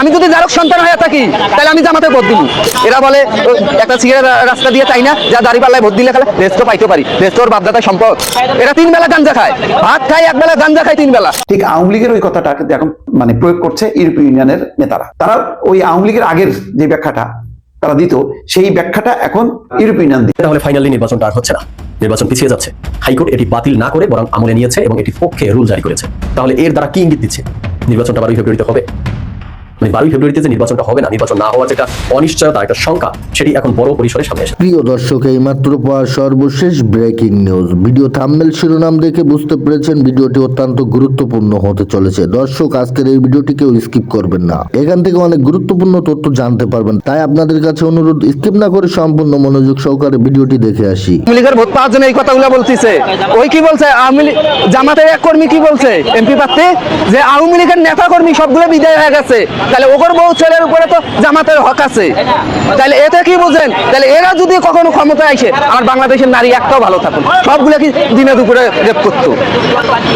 আমি যদি জারক সন্তান হয়ে থাকি তাহলে আমি জামাতে ভোট দিব এরা বলে একটা সিগারেট রাস্তা দিয়ে চাই না? যা দাড়ি পাল্লায় ভোট দিলে খেলে রেস্ট পাইতে পারি। রেস্ট ওর বাপদাতা সম্পদ। এরা তিন বেলা গাঞ্জা খায়। ভাত খায় এক বেলা গাঞ্জা খায় তিন বেলা। ঠিক আওয়ামী লীগের ওই কথাটা এখন মানে প্রয়োগ করছে ইউরোপীয় ইউনিয়নের নেতারা। তারা ওই আওয়ামী লীগের আগের যে ব্যাখ্যাটা তারা দিত সেই ব্যাখ্যাটা এখন ইউরোপীয় ইউনিয়ন দিচ্ছে। তাহলে ফাইনালি নির্বাচনটা আর হচ্ছে না। নির্বাচন পিছিয়ে যাচ্ছে। হাইকোর্ট এটি বাতিল না করে বরং আমলে নিয়েছে এবং এটি পক্ষে রুল জারি করেছে। তাহলে এর দ্বারা কি ইঙ্গিত দিচ্ছে? নির্বাচনটা বারোই ফেব্রুয়ারিতে হবে? মানে বারোই ফেব্রুয়ারিতে যে নির্বাচনটা হবে না নির্বাচন না হওয়ার যেটা অনিশ্চয়তা একটা শঙ্কা সেটি এখন বড় পরিসরে সামনে এসেছে। প্রিয় দর্শক এইমাত্র পাওয়া সর্বশেষ ব্রেকিং নিউজ ভিডিও থাম্বেল শিরোনাম দেখে বুঝতে পেরেছেন ভিডিওটি অত্যন্ত গুরুত্বপূর্ণ হতে চলেছে। দর্শক আজকের এই ভিডিওটি কেউ স্কিপ করবেন না। এখান থেকে অনেক গুরুত্বপূর্ণ তথ্য জানতে পারবেন। তাই আপনাদের কাছে অনুরোধ স্কিপ না করে সম্পূর্ণ মনোযোগ সহকারে ভিডিওটি দেখে আসি। লীগের ভোট পাওয়ার জন্য এই কথাগুলো বলতেছে। ওই কি বলছে? আওয়ামী জামাতের এক কর্মী কি বলছে? এমপি প্রার্থী? যে আওয়ামী লীগের নেতা কর্মী সবগুলো বিদায় হয়ে গেছে। তাহলে ওগর বউ ছেলের উপরে তো জামাতের হক আছে। তাহলে এতে কি বুঝেন তাহলে এরা যদি কখনো ক্ষমতায় আসে, আমার বাংলাদেশের নারী একটাও ভালো থাকুন সবগুলো কি দিনে দুপুরে রেপ করতো?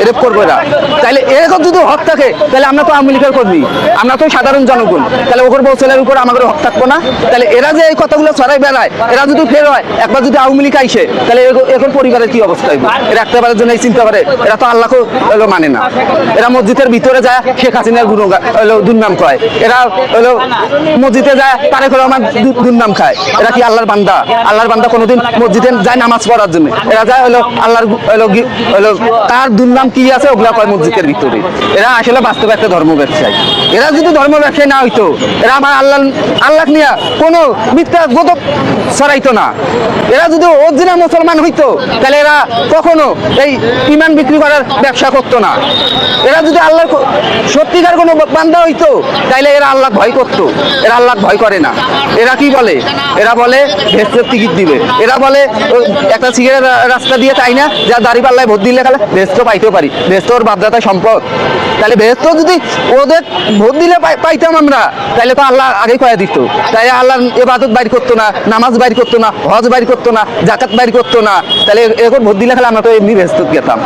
রেপ করব এরা। তাহলে এরকম যদি হক থাকে, তাহলে আমরা তো আওয়ামী লীগের কর্মী। আমরা তো সাধারণ জনগণ। তাহলে ওগর বউ ছেলের উপর আমাদের হক থাকব না। তাহলে এরা যে এই কথাগুলো ছড়াই বেড়ায়, এরা যদি ফের হয়, একবার যদি আওয়ামী লীগ আইসে, তাহলে এখন পরিবারের কি অবস্থা হইব? এরা একটা বারের জন্য এই চিন্তা করে, এরা তো আল্লাহকে মানে না। এরা মসজিদের ভিতরে যায়, শেখ হাসিনার গুণ দুর্নাম কয়। এরা হলো মসজিদে যায়, তারেক রহমান দু- দুর্নাম খায়। এরা কি আল্লাহর বান্দা? আল্লাহর বান্দা কোনোদিন মসজিদে যায় নামাজ পড়ার জন্য। এরা যায় হলো আল্লাহর হলো হলো তার দুর্নাম কি আছে কয় মসজিদের ভিতরে। এরা আসলে বাস্তবে একটা ধর্ম এরা যদি ধর্ম না হইতো, এরা আমার আল্লাহ আল্লাহ নিয়ে কোনো মিথ্যা গোদক ছড়াইতো না। এরা যদি অরিজিনাল মুসলমান হইতো, তাহলে এরা কখনো এই ইমান বিক্রি করার ব্যবসা করতো না। এরা যদি আল্লাহ সত্যিকার কোনো বান্দা হইতো তাইলে এরা আল্লাহ ভয় করতো। এরা আল্লাহ ভয় করে না। এরা কি বলে? এরা বলে ভেস্তের টিকিট দিবে। এরা বলে একটা সিগারেট রাস্তা দিয়ে তাই না? যা দাড়ি পাল্লায় ভোট দিলে খালে ভেস্ত পাইতেও পারি। ভেস্ত ওর বাপদাতা সম্পদ। তাহলে ভেস্ত যদি ওদের ভোট দিলে পাইতাম আমরা, তাহলে তো আল্লাহ আগে কয়ে দিত। তাই আল্লাহ এবাদত বাইর করতো না, নামাজ বাইর করতো না, হজ বাইর করতো না জাকাত বাইর করতো না। তাহলে এরকম ভোট দিলে খালে আমরা তো এমনি ব্যস্ত গেতাম।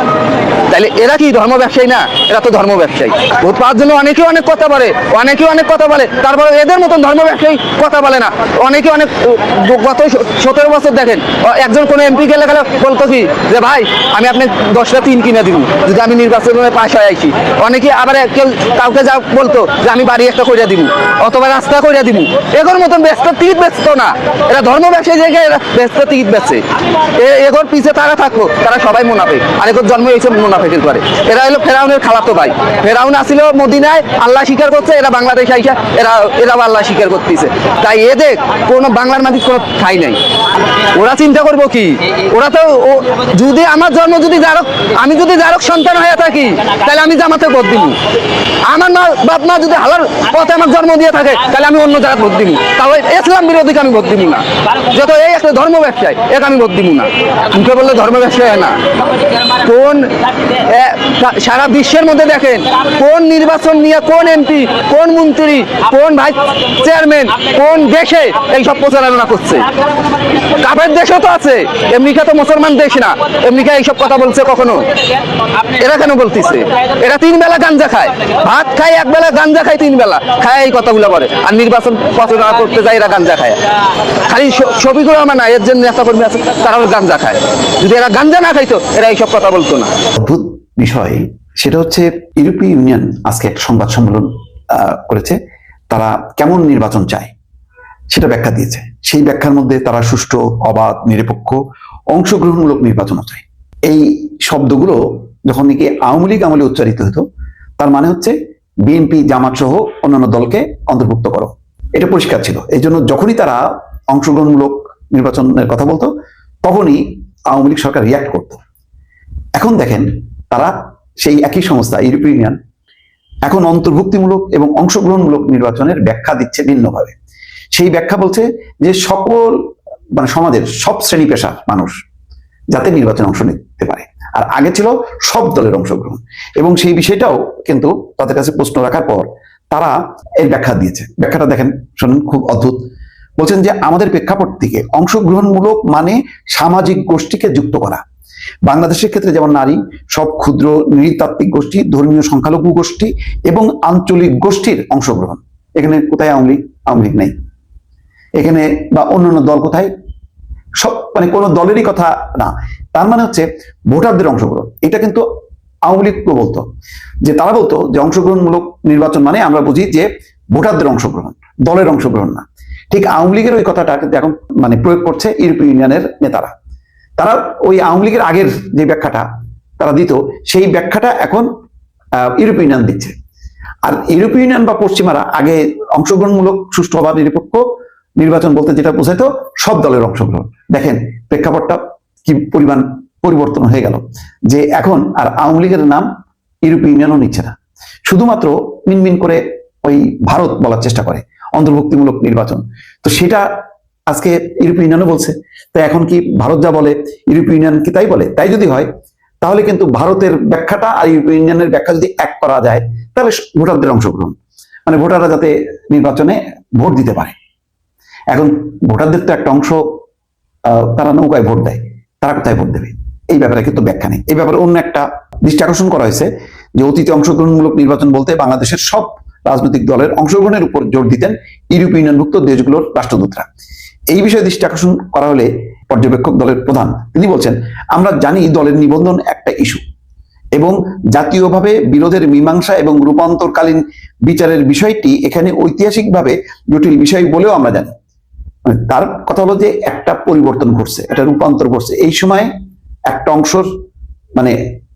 তাহলে এরা কি ধর্ম ব্যবসায়ী না? এরা তো ধর্ম ব্যবসায়ী ভোট পাওয়ার জন্য অনেকে অনেক কথা বলে, অনেকে অনেক কথা বলে, তারপরে এদের মতন ধর্ম ব্যবসায়ী কথা বলে না। অনেকে অনেক গত সতেরো বছর দেখেন। একজন কোনো এমপি গেলে গেলে বলতো কি যে, ভাই, আমি আপনি দশটা তিন কিনে দিব, যদি আমি নির্বাচনে পাশ হয়ে আইছি। অনেকে আবার কেউ কাউকে যা বলতো যে, আমি বাড়ি একটা কইরা দিব, অথবা রাস্তা কইরা দিব। এগোর মতন ব্যস্ত টিকিট বেচত না। এরা ধর্ম ব্যবসায়ী জায়গায় এরা ব্যস্ত টিকিট বেচে এ- এগোর পিছে তারা থাকব তারা সবাই মুনাফে। আর এগোর জন্ম এইসব মুনাফেকের করে এরা হলো ফেরাউনের খালাতো ভাই। ফেরাউন আসিল মদিনায়, আল্লাহ স্বীকার করছে, এরা বাংলাদেশে আইসা এরা এরাও আল্লাহ স্বীকার করতেছে। তাই এদের কোনো বাংলার মাটির কোনো ঠাই নাই। ওরা চিন্তা করব কি? ওরা তো যদি আমার জন্ম যদি জারক, আমি যদি জারক সন্তান হয়ে থাকি, তাহলে আমি জামাতে ভোট দিব আমার মা, বাপ মা যদি হালার পথে আমার জন্ম দিয়ে থাকে, তাহলে আমি অন্য জায়গায় ভোট দিব তাহলে ইসলাম বিরোধীকে আমি ভোট দিব না। যত এই একটা ধর্ম ব্যবসায়, এক আমি ভোট দিব না। মুখে বললে ধর্ম ব্যবসায় না। কোন সারা বিশ্বের মধ্যে দেখেন, কোন নির্বাচন নিয়ে কোন এমপি, কোন মন্ত্রী কোন ভাইস চেয়ারম্যান কোন দেশে এই সব প্রচারণা করছে? কাপের দেশও তো আছে এমনিকা তো মুসলমান দেশ না। এমনিকা এইসব কথা বলছে কখনো? এরা কেন বলতেছে? এরা তিন বেলা গাঞ্জা খায়। ভাত খায়, এক বেলা গাঞ্জা খায়, তিন বেলা। খায় এই কথাগুলো বলে। আর নির্বাচন প্রচারণা করতে যায়, এরা গাঞ্জা খায়। খালি শফিকুর রহমান না, এর জন্য নেতা কর্মী আছে, তারাও গাঞ্জা খায়। যদি এরা গাঞ্জা না খাইতো, এরা এইসব কথা বলতো না। বিষয়। সেটা হচ্ছে ইউরোপীয় ইউনিয়ন, আজকে এক সংবাদ সম্মেলন। করেছে, তারা কেমন নির্বাচন চায় সেটা ব্যাখ্যা দিয়েছে। সেই ব্যাখ্যার মধ্যে তারা সুষ্ঠু, অবাধ, নিরপেক্ষ, অংশগ্রহণমূলক নির্বাচনও চায়। এই শব্দগুলো যখন নাকি আওয়ামী লীগ আমলে উচ্চারিত হতো, তার মানে হচ্ছে বিএনপি, জামাত সহ অন্যান্য দলকে অন্তর্ভুক্ত করো। এটা পরিষ্কার ছিল। এই জন্য যখনই তারা অংশগ্রহণমূলক নির্বাচনের কথা বলতো, তখনই আওয়ামী লীগ সরকার রিয়াক্ট করতো। এখন দেখেন, তারা সেই একই সংস্থা, ইউরোপীয় ইউনিয়ন এখন অন্তর্ভুক্তিমূলক এবং অংশগ্রহণমূলক নির্বাচনের ব্যাখ্যা দিচ্ছে ভিন্নভাবে। সেই ব্যাখ্যা বলছে যে সকল মানে সমাজের সব শ্রেণি পেশার মানুষ যাতে নির্বাচনে অংশ নিতে পারে। আর আগে ছিল সব দলের অংশগ্রহণ। এবং সেই বিষয়টাও কিন্তু তাদের কাছে প্রশ্ন রাখার পর তারা এর ব্যাখ্যা দিয়েছে। ব্যাখ্যাটা দেখেন, শুনুন, খুব অদ্ভুত। বলছেন যে আমাদের প্রেক্ষাপট থেকে অংশগ্রহণমূলক মানে সামাজিক গোষ্ঠীকে যুক্ত করা। বাংলাদেশের ক্ষেত্রে যেমন নারী, সব ক্ষুদ্র, নৃতাত্ত্বিক গোষ্ঠী, ধর্মীয় সংখ্যালঘু গোষ্ঠী এবং আঞ্চলিক গোষ্ঠীর অংশগ্রহণ। এখানে কোথায় আওয়ামী লীগ? আওয়ামী লীগ নেই। এখানে বা অন্যান্য দল কোথায়? সব মানে কোনো দলেরই কথা না। তার মানে হচ্ছে ভোটারদের অংশগ্রহণ। এটা কিন্তু আওয়ামী লীগও বলতো যে তারা বলতো যে অংশগ্রহণমূলক নির্বাচন মানে আমরা বুঝি যে ভোটারদের অংশগ্রহণ, দলের অংশগ্রহণ না। ঠিক আওয়ামী লীগের ওই কথাটা কিন্তু এখন মানে প্রয়োগ করছে ইউরোপীয় ইউনিয়নের নেতারা। তারা ওই আওয়ামী লীগের আগের যে ব্যাখ্যাটা তারা দিত, সেই ব্যাখ্যাটা এখন ইউরোপীয় ইউনিয়ন দিচ্ছে। আর ইউরোপীয় ইউনিয়ন বা পশ্চিমারা আগে অংশগ্রহণমূলক সুষ্ঠু হবার নিরপেক্ষ নির্বাচন বলতে যেটা বোঝাইতো, সব দলের অংশগ্রহণ। দেখেন প্রেক্ষাপটটা কি পরিমাণ পরিবর্তন হয়ে গেল। যে এখন আর আওয়ামী লীগের নাম ইউরোপীয় ইউনিয়নও নিচ্ছে না। শুধুমাত্র মিনমিন করে ওই ভারত বলার চেষ্টা করে, অন্তর্ভুক্তিমূলক নির্বাচন। তো সেটা আজকে ইউরোপীয় ইউনিয়নও বলছে। তো এখন কি ভারত যা বলে, ইউরোপীয় ইউনিয়ন কি তাই বলে? তাই যদি হয়, তাহলে কিন্তু ভারতের ব্যাখ্যাটা আর ইউরোপীয় ইউনিয়নের ব্যাখ্যা যদি এক করা যায়, তাহলে ভোটারদের অংশগ্রহণ। মানে ভোটাররা যাতে নির্বাচনে ভোট দিতে পারে। এখন ভোটারদের তো একটা অংশ তারা নৌকায় ভোট দেয়। তারা কোথায় ভোট দেবে? এই ব্যাপারে কিন্তু ব্যাখ্যা নেই। এই ব্যাপারে অন্য একটা দৃষ্টি আকর্ষণ করা হয়েছে যে অতীতে অংশগ্রহণমূলক নির্বাচন বলতে বাংলাদেশের সব রাজনৈতিক দলের অংশগ্রহণের উপর জোর দিতেন ইউরোপীয় ইউনিয়নভুক্ত দেশগুলোর রাষ্ট্রদূতরা। এই বিষয়ে দৃষ্টি আকর্ষণ করা হলে পর্যবেক্ষক দলের প্রধান, তিনি বলছেন, আমরা জানি দলের নিবন্ধন একটা ইস্যু এবং জাতীয়ভাবে বিরোধের মীমাংসা এবং রূপান্তরকালীন বিচারের বিষয়টি এখানে ঐতিহাসিকভাবে জটিল বিষয় বলেও আমরা জানি। মানে তার কথা হলো যে একটা পরিবর্তন ঘটছে, একটা রূপান্তর ঘটছে। এই সময় একটা অংশর মানে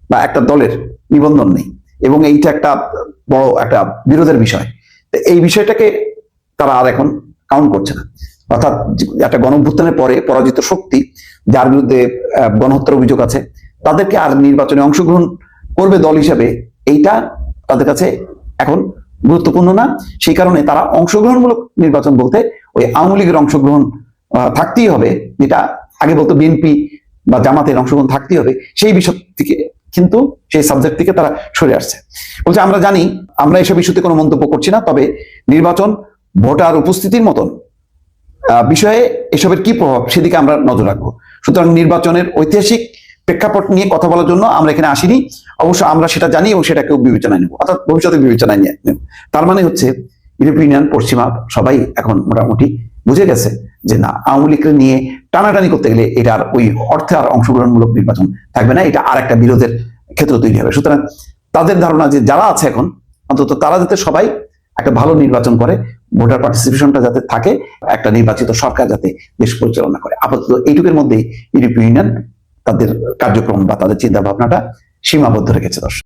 বা একটা দলের নিবন্ধন নেই এবং এইটা একটা বড় একটা বিরোধের বিষয়। এই বিষয়টাকে তারা আর এখন কাউন্ট করছে না। অর্থাৎ একটা গণভ্যুত্থানের পরে পরাজিত শক্তি যার বিরুদ্ধে গণহত্যার অভিযোগ আছে, তাদেরকে আর নির্বাচনে অংশগ্রহণ করবে দল হিসাবে, এইটা তাদের কাছে এখন গুরুত্বপূর্ণ না। সেই কারণে তারা অংশগ্রহণমূলক নির্বাচন বলতে ওই আওয়ামী লীগের অংশগ্রহণ থাকতেই হবে, যেটা আগে বলতো বিএনপি বা জামাতের অংশগ্রহণ থাকতেই হবে, সেই বিষয় থেকে কিন্তু সেই সাবজেক্ট থেকে তারা সরে আসছে। বলছে, আমরা জানি, আমরা এসব ইস্যুতে কোনো মন্তব্য করছি না, তবে নির্বাচন ভোটার উপস্থিতির মতন বিষয়ে এসবের কি প্রভাব সেদিকে আমরা নজর রাখব। সুতরাং নির্বাচনের ঐতিহাসিক প্রেক্ষাপট নিয়ে কথা বলার জন্য আমরা এখানে আসিনি। অবশ্য আমরা সেটা জানি এবং সেটাকেও বিবেচনায় নেব। অর্থাৎ ভবিষ্যতে বিবেচনায় নিয়ে নেব। তার মানে হচ্ছে, ইউরোপীয় ইউনিয়ন, পশ্চিমা, সবাই এখন মোটামুটি বুঝে গেছে যে না, আওয়ামী লীগকে নিয়ে টানাটানি করতে গেলে এটার ওই অর্থে আর অংশগ্রহণমূলক নির্বাচন থাকবে না, এটা আর একটা বিরোধের ক্ষেত্র তৈরি হবে। সুতরাং তাদের ধারণা যে যারা আছে এখন, অন্তত তারা যাতে সবাই একটা ভালো নির্বাচন করে ভোটার পার্টিসিপেশনটা যাতে থাকে, একটা নির্বাচিত সরকার যাতে দেশ পরিচালনা করে। আপাতত এইটুকের মধ্যেই ইউরোপীয় ইউনিয়ন তাদের কার্যক্রম বা তাদের চিন্তা ভাবনাটা সীমাবদ্ধ রেখেছে দর্শক।